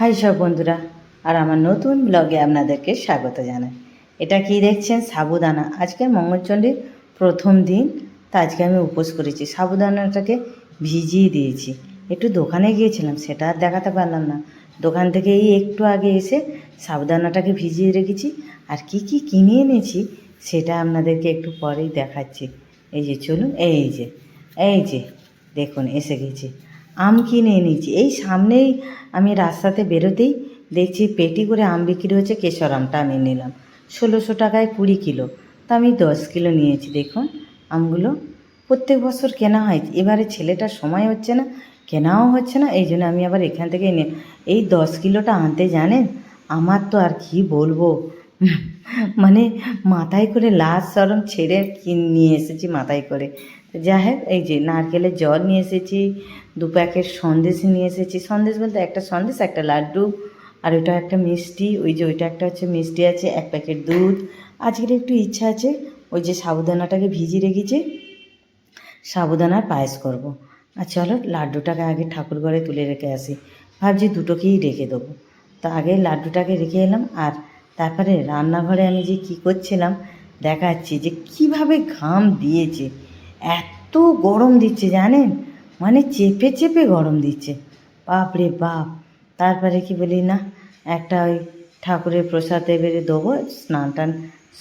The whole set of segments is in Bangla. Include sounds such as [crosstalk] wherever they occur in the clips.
হাই সব বন্ধুরা, আর আমার নতুন ব্লগে আপনাদেরকে স্বাগত জানাই। এটা কি দেখছেন? সাবুদানা। আজকে মঙ্গলচণ্ডীর প্রথম দিন, তা আজকে আমি উপোস করেছি। সাবুদানাটাকে ভিজিয়ে দিয়েছি। একটু দোকানে গিয়েছিলাম, সেটা আর দেখাতে পারলাম না। দোকান থেকে এই একটু আগে এসে সাবুদানাটাকে ভিজিয়ে রেখেছি। আর কি কি কিনে এনেছি, সেটা আপনাদেরকে একটু পরেই দেখাচ্ছি। এই যে, চলুন, এই যে এই যে, দেখুন, এসে গেছি। আম কিনে এনেছি। এই সামনেই আমি রাস্তাতে বেরোতেই দেখছি পেটি করে আম বিক্রি হচ্ছে কেশর আমটা আমি নিলাম। ষোলোশো টাকায় কুড়ি কিলো। তা আমি দশ কিলো নিয়েছি, দেখুন। আমগুলো প্রত্যেক বছর কেনা হয়। এবারে ছেলেটার সময় হচ্ছে না, কেনাও হচ্ছে না। এই জন্য আমি আবার এখান থেকে নিয়ে এই দশ কিলোটা আনতে জানেন? আমার তো আর কি বলব? মানে মাথায় করে লাশ সরম ছেড়ে কিন নিয়ে এসেছি মাথায় করে। যাই হোক, এই যে নারকেলের জল নিয়ে এসেছি দু প্যাকেট সন্দেশ নিয়ে এসেছি। সন্দেশ বলতে একটা সন্দেশ, একটা লাড্ডু আর ওইটা একটা মিষ্টি। ওই যে ওইটা একটা হচ্ছে মিষ্টি আছে, এক প্যাকেট দুধ। আজকের একটু ইচ্ছা আছে, ওই যে সাবুদানাটাকে ভিজিয়ে রেখেছি, সাবুদানার পায়েস করব। আর চলো লাড্ডুটাকে আগে ঠাকুর ঘরে তুলে রেখে আসি। ভাবছি দুটোকেই রেখে দেবো। তো আগে লাড্ডুটাকে রেখে এলাম আর তারপরে রান্নাঘরে আমি যে কি করছিলাম, দেখাচ্ছি যে কীভাবে ঘাম দিয়েছে। এত গরম দিচ্ছে জানেন? মানে চেপে চেপে গরম দিচ্ছে। বাপ রে বাপ। তারপরে কি বলি না, একটা ওই ঠাকুরের প্রসাদ এবারে দেবো, স্নান টান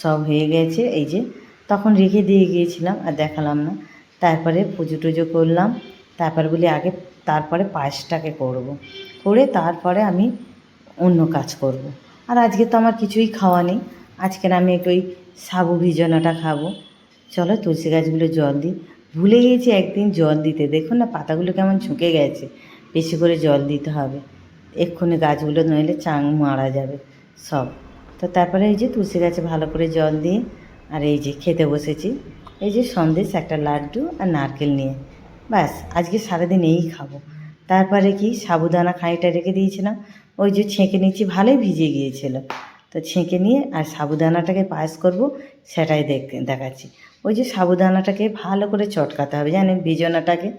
সব হয়ে গেছে, এই যে তখন রেখে দিয়ে গিয়েছিলাম আর দেখালাম না। তারপরে পুজো টুজো করলাম, তারপরে বলি আগে তারপরে পায়েসটাকে করব। করে তারপরে আমি অন্য কাজ করব। আর আজকে তো আমার কিছুই খাওয়া নেই আজকের আমি একটু ওই সাবু ভিজানোটা খাব। চলো তুলসী গাছগুলো জল দিই। ভুলে গিয়েছি একদিন জল দিতে। দেখুন না, পাতাগুলো কেমন ঝুঁকে গেছে। বেশি করে জল দিতে হবে। এক্ষুনি গাছগুলো নইলে চাং মারা যাবে, সব। তো তারপরে এই যে তুলসী গাছে ভালো করে জল দিয়ে, আর এই যে খেতে বসেছি। এই যে সন্দেশ, একটা লাড্ডু আর নারকেল নিয়ে। ব্যাস, আজকে সারাদিন এই খাব। তারপরে কি, সাবুদানা খানিকটা রেখে দিয়েছিলাম। ওই যে ছেঁকে নিচ্ছি, ভালোই ভিজে গিয়েছিল। তো ছেঁকে নিয়ে আর সাবুদানাটাকে পায়েস করব, সেটাই দেখ, দেখাচ্ছি। ওই যে সাবুদানাটাকে ভালো করে চটকাতে হবে, জানেন? বিজনাটাকে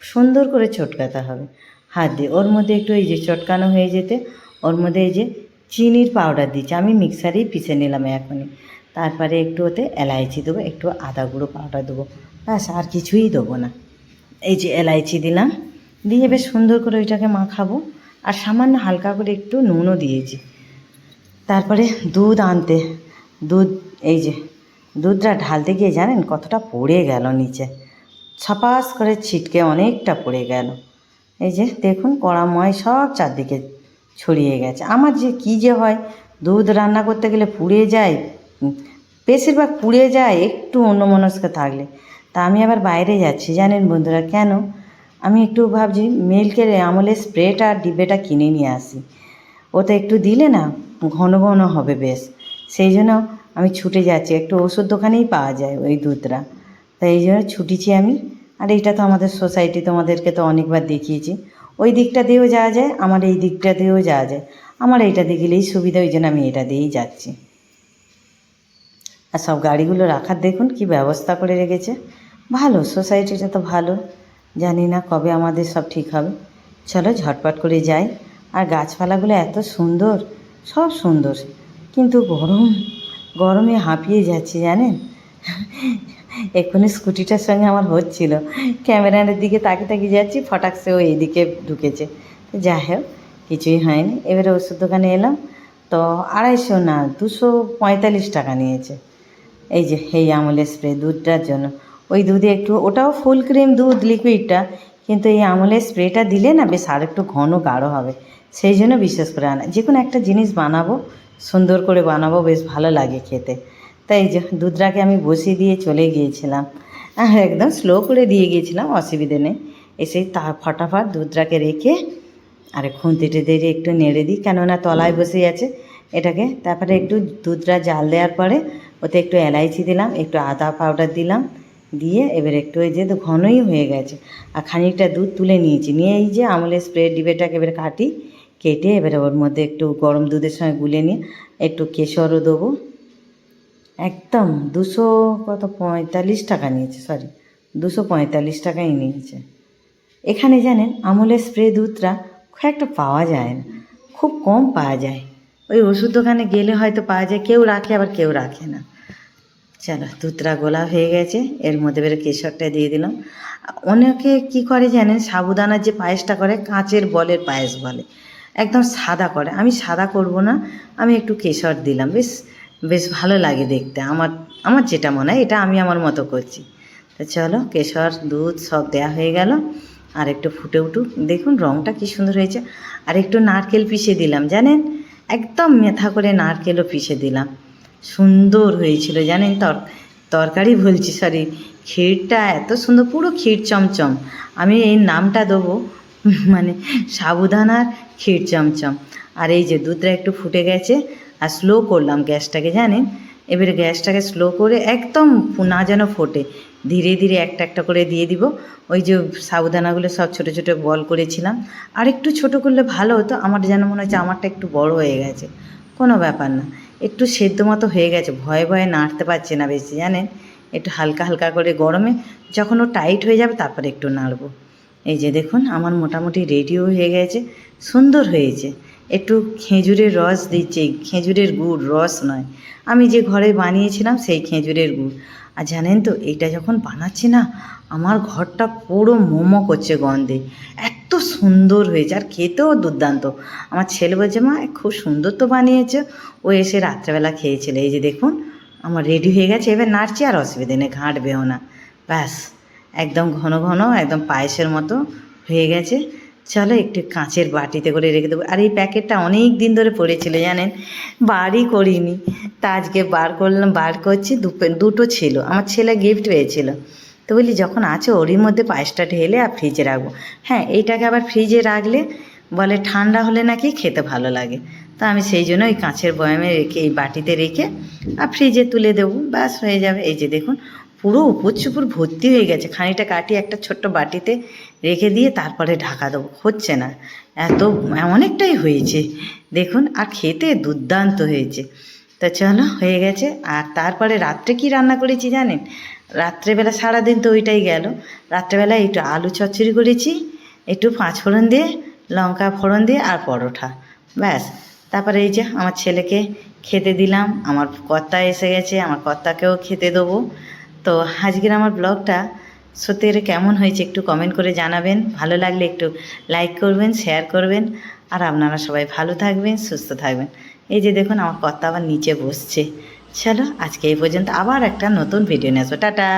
সুন্দর করে চটকাতে হবে। হাত দিয়ে। ওর মধ্যে একটু এই যে চটকানো হয়ে যেতে, ওর মধ্যে এই যে চিনির পাউডার দিচ্ছি। আমি মিক্সারেই পিষে নিলাম এখনই। তারপরে একটু ওতে এলাইচি দেবো, একটু আদা গুঁড়ো পাউডার দেবো। ব্যাস, আর কিছুই দেবো না। এই যে এলাইচি দিলাম, দিয়ে বেশ সুন্দর করে ওইটাকে মাখাবো। আর সামান্য হালকা করে একটু নুনও দিয়েছি। তারপরে দুধ আনতে, দুধ, এই যে দুধটা ঢালতে গিয়ে জানেন কতটা পড়ে গেল নিচে। ছাপাস করে ছিটকে অনেকটা পড়ে গেল। এই যে দেখুন কড়াময় সব চারদিকে ছড়িয়ে গেছে। আমার যে কি যে হয়, দুধ রান্না করতে গেলে পুড়ে যায় বেশিরভাগ পুড়ে যায় একটু অন্যমনস্ক থাকলে। তা আমি আবার বাইরে যাচ্ছি, জানেন বন্ধুরা কেন? আমি একটু ভাবছি মিল্কের আমলের স্প্রেটা আর ডিব্বেটা কিনে নিয়ে আসি। ওতে একটু দিলে না ঘন ঘন হবে বেশ। সেই জন্য আমি ছুটে যাচ্ছি, একটু ওষুধ দোকানেই পাওয়া যায় ওই দুধটা। তাই এই জন্য ছুটিছি আমি। আর এইটা তো আমাদের সোসাইটি তোমাদেরকে তো অনেকবার দেখিয়েছি। ওই দিকটা দিয়েও যাওয়া যায়, আমার এই দিকটা দিয়েও যাওয়া যায়। আমার এইটা দিয়ে গেলেই সুবিধা, ওই জন্য আমি এটা দিয়েই যাচ্ছি। আর সব গাড়িগুলো রাখার দেখুন কি ব্যবস্থা করে রেখেছে। ভালো সোসাইটিটা তো ভালো। জানি না কবে আমাদের সব ঠিক হবে। চলো ঝটপট করে যাই। আর গাছপালাগুলো এত সুন্দর, সব সুন্দর। কিন্তু গরম। গরমে হাঁপিয়ে যাচ্ছি, জানেন? এক্ষুনি স্কুটিটার সঙ্গে আমার হচ্ছিল। ক্যামেরার দিকে তাকিয়ে তাকিয়ে যাচ্ছি, ফটাক সে ও এইদিকে ঢুকেছে। যাই হোক, কিছুই হয়নি। এবারে ওষুধ দোকানে এলাম। তো আড়াইশো না, দুশো পঁয়তাল্লিশ টাকা নিয়েছে। এই যে, এই আমলের স্প্রে, দুধটার জন্য। ওই দুধে একটু, ওটাও ফুল ক্রিম দুধ, লিকুইডটা। কিন্তু এই আমলের স্প্রেটা দিলে না বেশ আর একটু ঘন গাঢ় হবে। সেই জন্য বিশেষ করে আনা। যে কোনো একটা জিনিস বানাবো সুন্দর করে বানাবো, বেশ ভালো লাগে খেতে। তাই যে দুধটাকে আমি বসিয়ে দিয়ে চলে গিয়েছিলাম। একদম স্লো করে দিয়ে গিয়েছিলাম, অসুবিধে নেই। এসে তা ফটাফট দুধটাকে রেখে আর খুন্তিতে দিয়ে একটু নেড়ে দিই, কেননা তলায় বসে আছে। এটাকে তারপরে একটু দুধটা জাল দেওয়ার পরে ওতে একটু এলাইচি দিলাম, একটু আদা পাউডার দিলাম, দিয়ে এবার একটু ওই যেহেতু ঘনই হয়ে গেছে। আর খানিকটা দুধ তুলে নিয়েছি। নিয়ে এই যে আমলের স্প্রে ডিবেটাকে এবারে কাটি কেটে এবারে ওর মধ্যে একটু গরম দুধের সঙ্গে গুলে নিয়ে একটু কেশরও দেবো। একদম দুশো কত, পঁয়তাল্লিশ টাকা নিয়েছে সরি দুশো পঁয়তাল্লিশ টাকাই নিয়েছে। এখানে জানেন, আমলের স্প্রে দুধটা খুব একটা পাওয়া যায় না, খুব কম পাওয়া যায়। ওই ওষুধ দোকানে গেলে হয়তো পাওয়া যায়, কেউ রাখে, আবার কেউ রাখে না। চলো, দুধটা গোলা হয়ে গেছে, এর মধ্যে বেরো কেশরটা দিয়ে দিলাম। অনেকে কি করে জানেন, সাবুদানার যে পায়েসটা করে, কাঁচের বলের পায়েস বলে। একদম সাদা করে। আমি সাদা করব না, আমি একটু কেশর দিলাম, বেশ বেশ ভালো লাগে দেখতে। আমার আমার যেটা মনে হয়, এটা আমি আমার মতো করছি। তো চলো, কেশর, দুধ সব দেয়া হয়ে গেল। আর একটু ফুটে উঠুক। দেখুন রঙটা কি সুন্দর হয়েছে। আর একটু নারকেল পিষে দিলাম, জানেন? একদম মেথা করে নারকেলও পিষে দিলাম। সুন্দর হয়েছিল, জানেন? তর, তরকারি বলছি সরি ক্ষীরটা এত সুন্দর, পুরো ক্ষীর চমচম। আমি এই নামটা দেবো [laughs] মানে সাবুদানার ক্ষীর চমচম। আর এই যে দুধটা একটু ফুটে গেছে, আর স্লো করলাম গ্যাসটাকে, জানেন? এবারে গ্যাসটাকে স্লো করে একদম না যেন ফোটে, ধীরে ধীরে একটা একটা করে দিয়ে দিব। ওই যে সাবুদানাগুলো সব ছোটো ছোটো বল করেছিলাম। আর একটু ছোটো করলে ভালো হতো, আমার যেন মনে হচ্ছে আমারটা একটু বড় হয়ে গেছে। কোনো ব্যাপার না, একটু সেদ্ধ মতো হয়ে গেছে, ভয়ে ভয়ে নাড়তে পারছে না বেশি, জানেন? একটু হালকা হালকা করে গরমে, যখন ও টাইট হয়ে যাবে তারপরে একটু নাড়বো। এই যে দেখুন, আমার মোটামুটি রেডিও হয়ে গেছে, সুন্দর হয়েছে। একটু খেজুরের রস দিচ্ছে, খেজুরের গুড়, রস নয়। আমি যে ঘরে বানিয়েছিলাম সেই খেজুরের গুড়। আর জানেন তো, এইটা যখন বানাচ্ছি না, আমার ঘরটা পুরো মোমো করছে গন্ধে। এত সুন্দর হয়েছে, আর খেতেও দুর্দান্ত। আমার ছেলে বলছে, মা, খুব সুন্দর তো বানিয়েছে। ও এসে রাত্রেবেলা খেয়েছিল। এই যে দেখুন, আমার রেডি হয়ে গেছে, এবার নাড়ছি আর অসুবিধে নেই, ঘাঁটবেও না। ব্যাস। একদম ঘন ঘন, একদম পায়েসের মতো হয়ে গেছে। চলো একটু কাঁচের বাটিতে করে রেখে দেবো। আর এই প্যাকেটটা অনেক দিন ধরে পড়েছিল, জানেন? বারই করিনি। তা আজকে বার করলাম, বার করছি দুটো ছিল। আমার ছেলে গিফট পেয়েছিল। তো বলি, যখন আছে ওরই মধ্যে পায়েসটা ঢেলে আর ফ্রিজে রাখব। হ্যাঁ এইটাকে আবার ফ্রিজে রাখলে বলে, ঠান্ডা হলে নাকি খেতে ভালো লাগে। তো আমি সেই জন্য ওই কাঁচের বয়ামে রেখে, এই বাটিতে রেখে আর ফ্রিজে তুলে দেবো। ব্যাস, হয়ে যাবে। এই যে দেখুন পুরো উপর চুপুর ভর্তি হয়ে গেছে। খানিটা কাটিয়ে একটা ছোট্ট বাটিতে রেখে দিয়ে তারপরে ঢাকা দেবো। হচ্ছে না। এত অনেকটাই হয়েছে। দেখুন, আর খেতে দুর্দান্ত হয়েছে। তা চলো, হয়ে গেছে। আর তারপরে রাত্রে কি রান্না করেছি জানেন? রাত্রেবেলা সারাদিন তো ওইটাই গেল। রাত্রেবেলা একটু আলু চচ্চড়ি করেছি, একটু পাঁচ ফোড়ন দিয়ে, লঙ্কা ফোড়ন দিয়ে আর পরোটা। ব্যাস। তারপরে এই যে আমার ছেলেকে খেতে দিলাম। আমার কর্তা এসে গেছে। আমার কর্তাকেও খেতে দেবো। তো আজকের আমার ব্লগটা সত্যি এটা কেমন হয়েছে একটু কমেন্ট করে জানাবেন। ভালো লাগলে একটু লাইক করবেন শেয়ার করবেন। আর আপনারা সবাই ভালো থাকবেন, সুস্থ থাকবেন। এই যে দেখুন আমার কথা আবার নিচে বসছে। চলো আজকে এই পর্যন্ত আবার একটা নতুন ভিডিও নিয়ে আসব। টাটা!